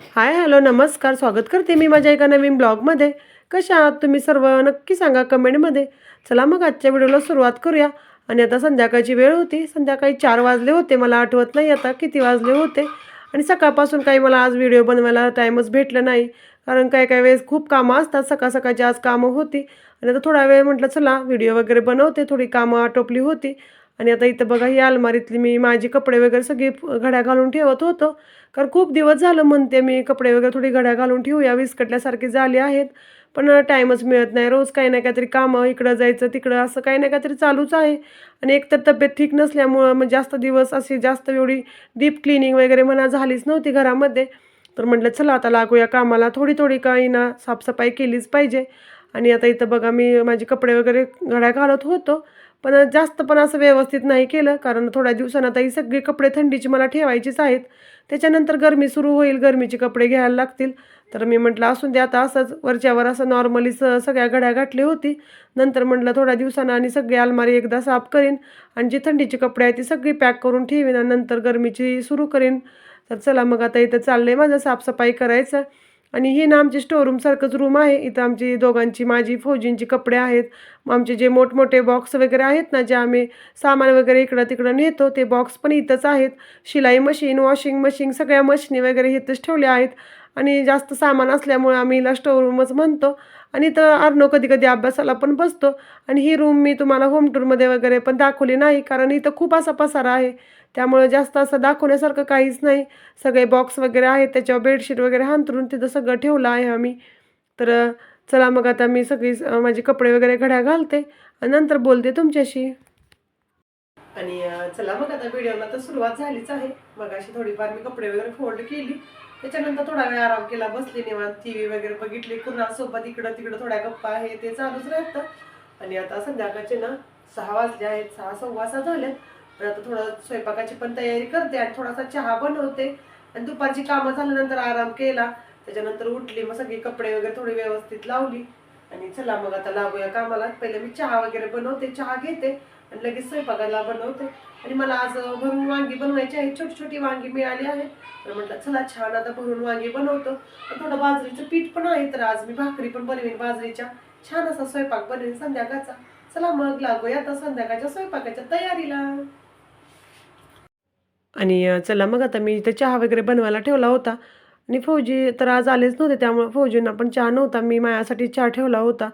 Hi hello नमस्कार. स्वागत करते मी माझ्या एका नवीन ब्लॉगमध्ये. कशा आहात तुम्ही सर्व? नक्की सांगा कमेंटमध्ये. चला मग आजच्या व्हिडिओला सुरुवात करूया. आणि आता संध्याकाळची वेळ होती. संध्याकाळी चार वाजले होते. मला आठवत नाही आता किती वाजले होते. आणि सकाळपासून काही मला आज व्हिडिओ बनवायला टाईमच भेटलं नाही. कारण काय काय वेळेस खूप कामं असतात. सकाळ सकाळची आज कामं होती. आणि आता थोडा वेळ म्हटलं चला व्हिडिओ वगैरे बनवते. थोडी कामं आटोपली होती. आणि आता इथं बघा ही अलमारीतली मी माझे कपडे वगैरे सगळी घड्या घालून ठेवत होतो. कारण खूप दिवस झालं म्हणते मी कपडे वगैरे थोडी घड्या घालून ठेवूया विस्कटल्यासारखी झाले आहेत. पण टाईमच मिळत नाही रोज काही ना काहीतरी कामं इकडं जायचं तिकडं असं काही ना काहीतरी चालूच आहे. आणि एकतर तब्येत ठीक नसल्यामुळं मग जास्त दिवस अशी जास्त एवढी डीप क्लिनिंग वगैरे म्हणा झालीच नव्हती घरामध्ये. तर म्हटलं चला आता लागूया कामाला थोडी थोडी काही ना साफसफाई केलीच पाहिजे. आणि आता इथं बघा मी माझे कपडे वगैरे घड्या घालत होतो. पण जास्त पण असं व्यवस्थित नाही केलं कारण थोड्या दिवसानं आता ही कपडे थंडीची मला ठेवायचीच आहेत. त्याच्यानंतर गरमी सुरू होईल गरमीचे कपडे घ्यायला लागतील. तर मी म्हटलं असून दे आता असंच. वरच्यावर असं नॉर्मली स सगळ्या घड्या घातली होती. नंतर म्हटलं थोड्या दिवसानं आणि सगळी अलमारी एकदा साफ करीन आणि जी थंडीची कपडे आहेत ती सगळी पॅक करून ठेवीन आणि नंतर गरमीची सुरू करीन. तर चला मग आता इथं चाललं आहे माझं साफसफाई करायचं. आणि ही ना आमची स्टोरूमसारखंच रूम आहे. इथं आमची दोघांची माझी फौजींची कपडे आहेत. आमचे जे मोठमोठे बॉक्स वगैरे आहेत ना जे आम्ही सामान वगैरे इकडं तिकडं नेतो ते बॉक्स पण इथंच आहेत. शिलाई मशीन वॉशिंग मशीन सगळ्या मशीनी वगैरे इथंच ठेवल्या आहेत. आणि जास्त सामान असल्यामुळे आम्ही हिला स्टोरूमच म्हणतो. आणि इथं अर्नो कधी कधी अभ्यासाला पण बसतो. आणि ही रूम मी तुम्हाला होम टूरमध्ये वगैरे पण दाखवली नाही कारण इथं खूप असा पसारा आहे. त्यामुळे जास्त असं दाखवण्यासारखं काहीच नाही. सगळे बॉक्स वगैरे आहेत त्याच्यावर बेडशीट वगैरे हांतरून तिथं सगळं ठेवलं आहे आम्ही. तर चला मग आता मी सगळी माझे कपडे वगैरे घड्या घालते आणि नंतर बोलते तुमच्याशी. आणि चला मग आता व्हिडिओला तर सुरुवात झालीच आहे. मग अशी थोडीफार मी कपडे वगैरे फोल्ड केली. त्याच्यानंतर थोडा वेळ आराम केला बसली निवांत. टी व्ही वगैरे बघितली कुणासोबत इकडं तिकडं थोड्या गप्पा आहे ते चालूच राहतं. आणि आता संध्याकाळचे ना सहा वाजले आहेत सहा सव्वा सहा झाल्यात आणि आता थोडं स्वयंपाकाची पण तयारी करते आणि थोडासा चहा बनवते. आणि दुपारची कामं झाल्यानंतर आराम केला. त्याच्यानंतर उठली मग सगळी कपडे वगैरे थोडी व्यवस्थित लावली. आणि चला मग आता लागूया कामाला. पहिले मी चहा वगैरे बनवते चहा घेते आणि लगेच स्वयंपाकाला बनवते. आणि मला आज भरून वांगी बनवायची आहे. छोटी छोटी वांगी मिळाली आहे. तर म्हटलं चला छान आता भरून वांगी बनवतो. थोडं बाजरीचं पीठ पण आहे. तर आज मी भाकरी पण बनवेन बाजरीच्या. छान असा स्वयंपाक बनवेन संध्याकाळचा. चला मग लागूया आता संध्याकाळच्या स्वयंपाकाच्या तयारीला. आणि चला मग आता मी इथे चहा वगैरे बनवायला ठेवला होता. आणि फौजी तर आज आलेच नव्हते त्यामुळे फौजींना पण चहा नव्हता. मी माझ्यासाठी चहा ठेवला होता.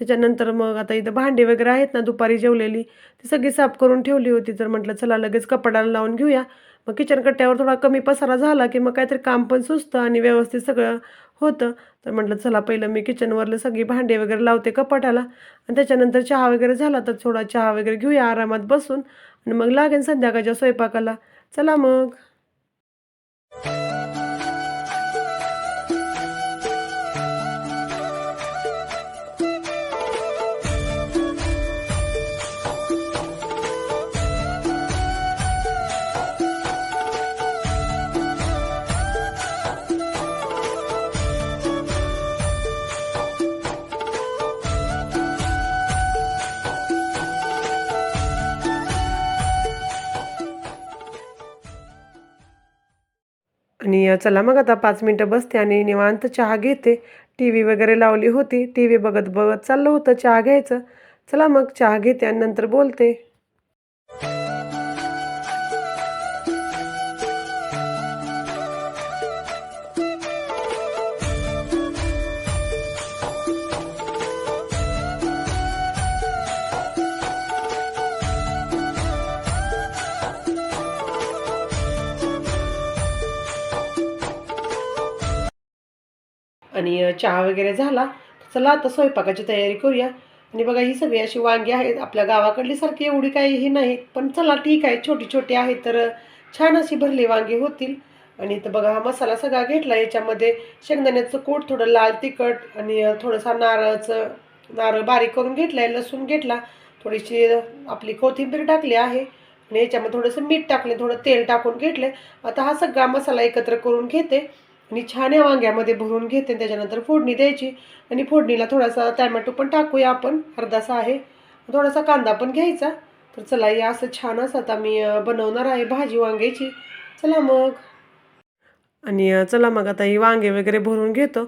त्याच्यानंतर मग आता इथं भांडी वगैरे आहेत ना दुपारी जेवलेली ती सगळी साफ करून ठेवली होती. तर म्हटलं चला लगेच कपड्याला लावून घेऊया. मग किचन कट्ट्यावर थोडा कमी पसारा झाला की मग काहीतरी काम पण सुचतं आणि व्यवस्थित सगळं होतं. तर म्हटलं चला पहिलं मी किचनवरलं सगळी भांडे वगैरे लावते कपाटाला आणि त्याच्यानंतर चहा वगैरे झाला तर थोडा चहा वगैरे घेऊया आरामात बसून. आणि मग लागेल संध्याकाळच्या स्वयंपाकाला. चला मग आणि चला मग आता पाच मिनटं बसते आणि निवांत चहा घेते. टी व्ही वगैरे लावली होती. टी व्ही बघत बघत चाललं होतं चहा घ्यायचं. चला मग चहा घेते आणि नंतर बोलते. आणि चहा वगैरे झाला. चला आता स्वयंपाकाची तयारी करूया. आणि बघा ही सगळी अशी वांगी आहेत. आपल्या गावाकडली सारखी एवढी काही ही नाही. पण चला ठीक आहे. छोटी छोटी आहे तर छान अशी भरली वांगी होतील. आणि इथं बघा हा मसाला सगळा घेतला. याच्यामध्ये शेंगदाण्याचं कूट थोडं लाल तिखट आणि थोडंसा नारळाचं नारळ बारीक करून घेतला आहे लसूण घेतला. थोडीशी आपली कोथिंबीर टाकली आहे. आणि याच्यामध्ये थोडंसं मीठ टाकले. थोडं तेल टाकून घेतले आता हा सगळा मसाला एकत्र करून घेते. आणि छान या वांग्यामध्ये भरून घेते त्याच्यानंतर फोडणी द्यायची. आणि फोडणीला थोडासा टॅमॅटो पण टाकूया आपण. अर्धासा आहे. थोडासा कांदा पण घ्यायचा. तर चला या असं छान असं आता मी बनवणार आहे भाजी वांग्याची. चला मग. आणि चला मग आता ही वांगे वगैरे भरून घेतो.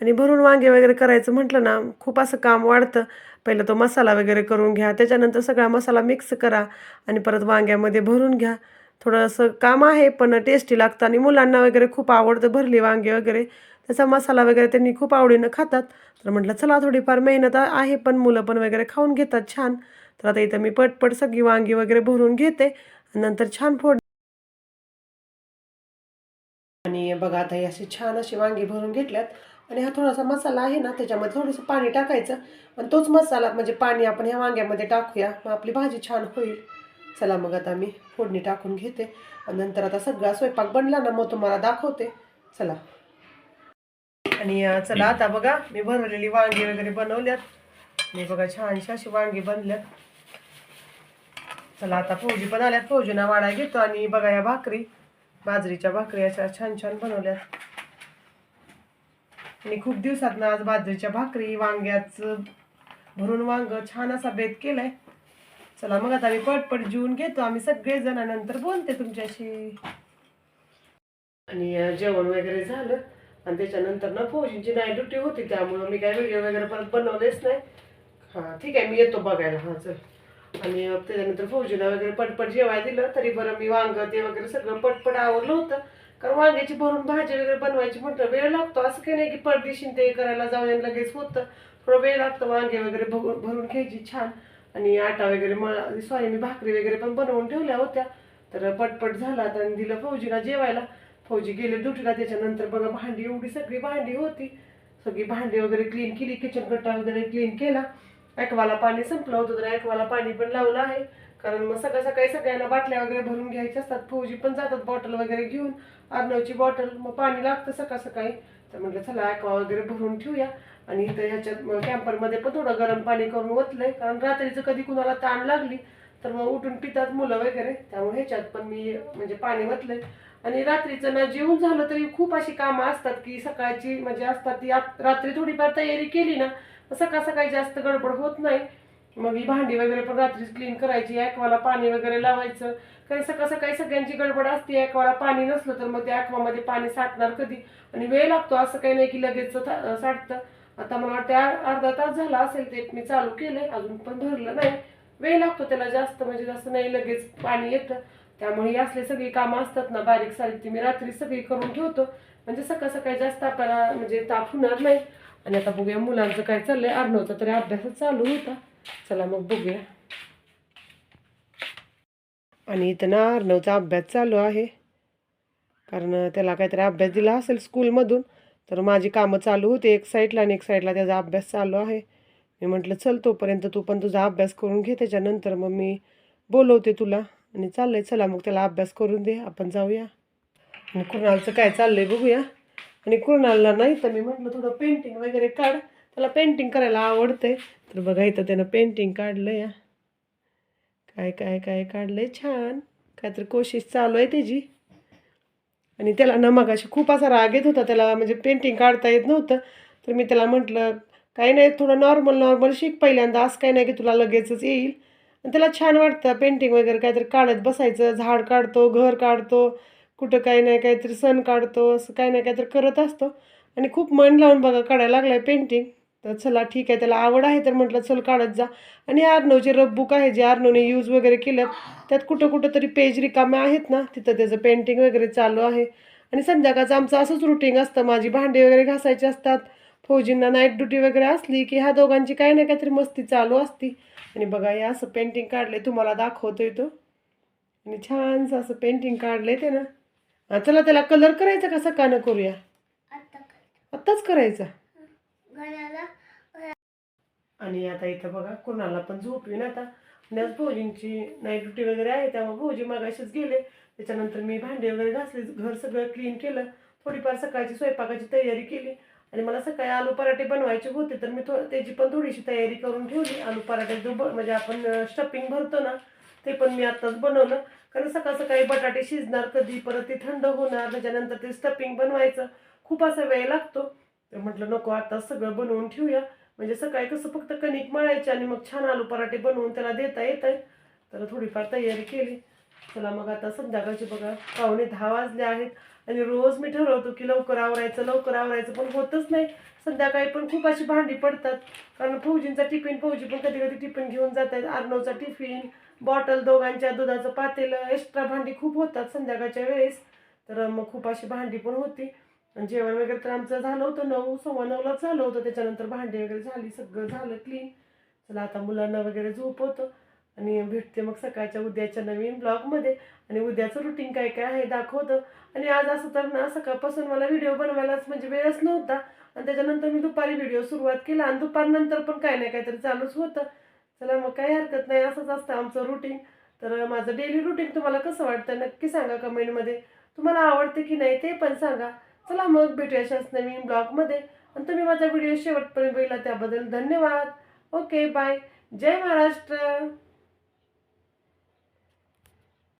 आणि भरून वांगे वगैरे करायचं म्हटलं ना खूप असं काम वाढतं. पहिलं तो मसाला वगैरे करून घ्या. त्याच्यानंतर सगळा मसाला मिक्स करा. आणि परत वांग्यामध्ये भरून घ्या. थोडंसं काम आहे पण टेस्टी लागतं आणि मुलांना वगैरे खूप आवडतं भरली वांगे वगैरे. त्याचा मसाला वगैरे त्यांनी खूप आवडीनं खातात. तर म्हटलं चला थोडीफार मेहनत आहे पण मुलं पण वगैरे खाऊन घेतात छान. तर आता इथं मी पटपट सगळी वांगी वगैरे भरून घेते आणि नंतर छान फोड आणि बघा आता ही अशी छान अशी वांगी भरून घेतल्यात. आणि हा थोडासा मसाला आहे ना त्याच्यामध्ये थोडंसं पाणी टाकायचं. आणि तोच मसाला म्हणजे पाणी आपण ह्या वांग्यामध्ये टाकूया मग आपली भाजी छान होईल. चला मग आता मी फोडणी टाकून घेते. आणि नंतर आता सगळा स्वयंपाक बनला ना मग तुम्हाला दाखवते. चला. आणि चला आता बघा मी भरलेली वांगी वगैरे बनवल्यात. मी बघा छानशी अशी वांगी बनल्यात. चला आता फौजी पण आल्यात. फौजीना वाडा घेतो आणि बघा या भाकरी. बाजरीच्या भाकरी अशा छान छान बनवल्यात. आणि खूप दिवसात ना आज बाजरीच्या भाकरी वांग्याचं भरून वांग छान असा बेत केलाय. चला मग आता मी पटपट जेवून घेतो. आम्ही सगळेजण आणि नंतर बोलते तुमच्याशी. आणि जेवण वगैरे झालं. आणि त्याच्यानंतर ना फौजींची नाईट ड्युटी होती त्यामुळं मी काय व्हिडिओ वगैरे परत बनवलेच नाही. हां ठीक आहे मी येतो बघायला. हां चल. आणि त्याच्यानंतर फौजीला वगैरे पटपट जेवायला दिलं. तरी बरं मी वांग ते वगैरे सगळं पटपट आवरलं होतं. कारण वांग्याची भरून भाजी वगैरे बनवायची म्हटलं वेळ लागतो. असं काही नाही की परदेशी ते करायला जाऊन लगेच होतं. थोडं वेळ लागतो वांगे वगैरे भरून भरून घ्यायची छान. आणि आटा वगैरे मळा सॉरी मी भाकरी वगैरे पण बनवून ठेवल्या होत्या. तर पटपट झाला तर आणि दिलं फौजीला जेवायला. फौजी गेले ड्युटीला त्याच्यानंतर बघा भांडी एवढी सगळी भांडी होती. सगळी भांडी वगैरे क्लीन केली किचन कट्टा वगैरे क्लीन केला. ॲक्वाला पाणी संपलं होतं तर ॲक्वाला पाणी पण लावलं आहे. कारण मग सकाळ सकाळी सगळ्यांना बाटल्या वगैरे भरून घ्यायच्या असतात. फौजी पण जातात बॉटल वगैरे घेऊन. अर्नवची बॉटल मग पाणी लागतं सकाळ सकाळी. तर म्हटलं चला ॲक्वा वगैरे भरून ठेवूया. आणि इथं ह्याच्यात कॅम्परमध्ये पण थोडं गरम पाणी करून ओतलंय. कारण रात्रीचं कधी कुणाला ताण लागली तर मग उठून पितात मुलं वगैरे. त्यामुळे ह्याच्यात पण मी म्हणजे पाणी ओतलंय. आणि रात्रीचं ना जेवण झालं तरी खूप अशी कामं असतात की सकाळची म्हणजे असतात ती रात्री थोडीफार तयारी केली ना सकाळ सकाळी जास्त गडबड होत नाही. मग ही भांडी वगैरे पण रात्रीच क्लीन करायची ॲक्वाला पाणी वगैरे लावायचं. कारण सकाळ सकाळी सगळ्यांची गडबड असते ॲक्वाला पाणी नसलं तर मग त्या ॲक्वामध्ये पाणी साठणार कधी? आणि वेळ लागतो असं काही नाही की लगेच साठतं. आता मला वाटतं अर्धा तास झाला असेल ते मी चालू केलंय अजून पण भरलं नाही. वेळ लागतो त्याला जास्त म्हणजे जास्त नाही लगेच पाणी येतं. त्यामुळे असले असली सगळी कामं असतात ना बारीक सारीक ती मी रात्री सगळी करून ठेवतो. म्हणजे सकाळ सकाळी जास्त आपल्याला म्हणजे ताप होणार नाही. आणि आता बघूया मुलांचं काय चाललंय. अर्णवचा तरी अभ्यासच चालू होता. चला मग बघूया. आणि इथं ना अर्णवचा अभ्यास चालू आहे. कारण त्याला काहीतरी अभ्यास दिला असेल स्कूलमधून तर माझी कामं चालू होते एक साईडला आणि एक साईडला त्याचा अभ्यास चालू आहे. मी म्हटलं चल तोपर्यंत तू पण तुझा अभ्यास करून घे त्याच्यानंतर मग मी बोलवते तुला. आणि चाललं आहे चला मग त्याला अभ्यास करून दे आपण जाऊया. आणि कुणालचं काय आहे बघूया. आणि कुणालला नाही तर मी म्हटलं थोडं पेंटिंग वगैरे काढ त्याला पेंटिंग करायला आवडते तर बघा इथं त्यानं पेंटिंग काढलं या काय काय काय काढलंय? छान. काय तर कोशिश चालू आहे त्याची. आणि त्याला ना मगाशी खूप असा राग येत होता. त्याला म्हणजे पेंटिंग काढता येत नव्हतं. तर मी त्याला म्हटलं काही नाही थोडं नॉर्मल नॉर्मल शिक पहिल्यांदा. असं काही नाही की तुला लगेचच येईल. आणि त्याला छान वाटतं. पेंटिंग वगैरे काहीतरी काढत बसायचं. झाड काढतो घर काढतो कुठं काही नाही काहीतरी सण काढतो असं काही नाही काहीतरी करत असतो. आणि खूप मन लावून बघा काढायला लागलं आहे पेंटिंग तर चला ठीक आहे. त्याला आवड आहे तर म्हटलं चल काढत जा. आणि आर्नवचे रफ बुक आहे जे आर्नवने यूज वगैरे केल्यात त्यात कुठं कुठं तरी पेज रिकामे आहेत ना तिथं त्याचं पेंटिंग वगैरे चालू आहे. आणि संध्याकाळचं आमचं असंच रुटीन असतं. माझी भांडी वगैरे घासायची असतात. फौजींना नाईट ड्युटी वगैरे असली की ह्या दोघांची काही ना काहीतरी मस्ती चालू असती. आणि बघा हे असं पेंटिंग काढलंय तुम्हाला दाखवतोय तो. आणि छानसं असं पेंटिंग काढलंय ते ना चला त्याला कलर करायचा का सकाळनं करूया? आत्ताच करायचा? आणि आता इथं बघा कोणाला पण झोपवीन आता. आणि आज भाऊजींची नाईट ड्युटी वगैरे आहे त्यामुळे भाऊजी मागाशीच गेले. त्याच्यानंतर मी भांडे वगैरे घासले घर सगळं क्लीन केलं. थोडीफार सकाळची स्वयंपाकाची तयारी केली. आणि मला सकाळी आलू पराठे बनवायचे होते तर मी थो त्याची पण थोडीशी तयारी करून ठेवली. आलू पराठे जो ब म्हणजे आपण स्टफिंग भरतो ना ते पण मी आत्ताच बनवलं. कारण सकाळ सकाळी बटाटे शिजणार कधी परत ते थंड होणार त्याच्यानंतर ते स्टफिंग बनवायचं. खूप असा वेळ लागतो. तर म्हटलं नको आता सगळं बनवून ठेवूया. म्हणजे सकाळी कसं फक्त कणिक मळायची आणि मग छान आलू पराठे बनवून त्याला देता येत आहे तर थोडीफार तयारी केली. चला मग आता संध्याकाळची बघा. पाहुणे दहा वाजले आहेत आणि रोज मी ठरवतो की लवकर आवरायचं लवकर आवरायचं पण होतच नाही. संध्याकाळी पण खूप अशी भांडी पडतात. कारण फौजींचा टिफिन फौजी पण कधी कधी टिफिन घेऊन जातात. अर्नवचा टिफिन बॉटल दोघांच्या दुधाचं पातेलं एक्स्ट्रा भांडी खूप होतात संध्याकाळच्या वेळेस. तर मग खूप अशी भांडी पण होती. जेवण वगैरे तर आमचं झालं होतं नऊ सव्वा नऊलाच झालं होतं. त्याच्यानंतर भांडे वगैरे झाली सगळं झालं क्लीन चला आता मुलांना वगैरे झोपवतो आणि भेटते मग सकाळच्या उद्याच्या नवीन ब्लॉगमध्ये आणि उद्याचं रुटीन काय काय आहे दाखवतं. आणि आज असं तर ना सकाळपासून मला व्हिडिओ बनवायलाच म्हणजे वेळच नव्हता. आणि त्याच्यानंतर मी दुपारी व्हिडिओ सुरुवात केला. आणि दुपारनंतर पण काय नाही काहीतरी चालूच होतं. चला मग काही हरकत नाही असंच असतं आमचं रुटीन तर माझं डेली रुटीन तुम्हाला कसं वाटतं नक्की सांगा कमेंटमध्ये तुम्हाला आवडते की नाही ते पण सांगा. चला मग भेटूया अशाच नवीन ब्लॉगमध्ये. आणि तुम्ही माझा व्हिडिओ शेवटपर्यंत बघितला त्याबद्दल धन्यवाद. Okay bye. जय महाराष्ट्र.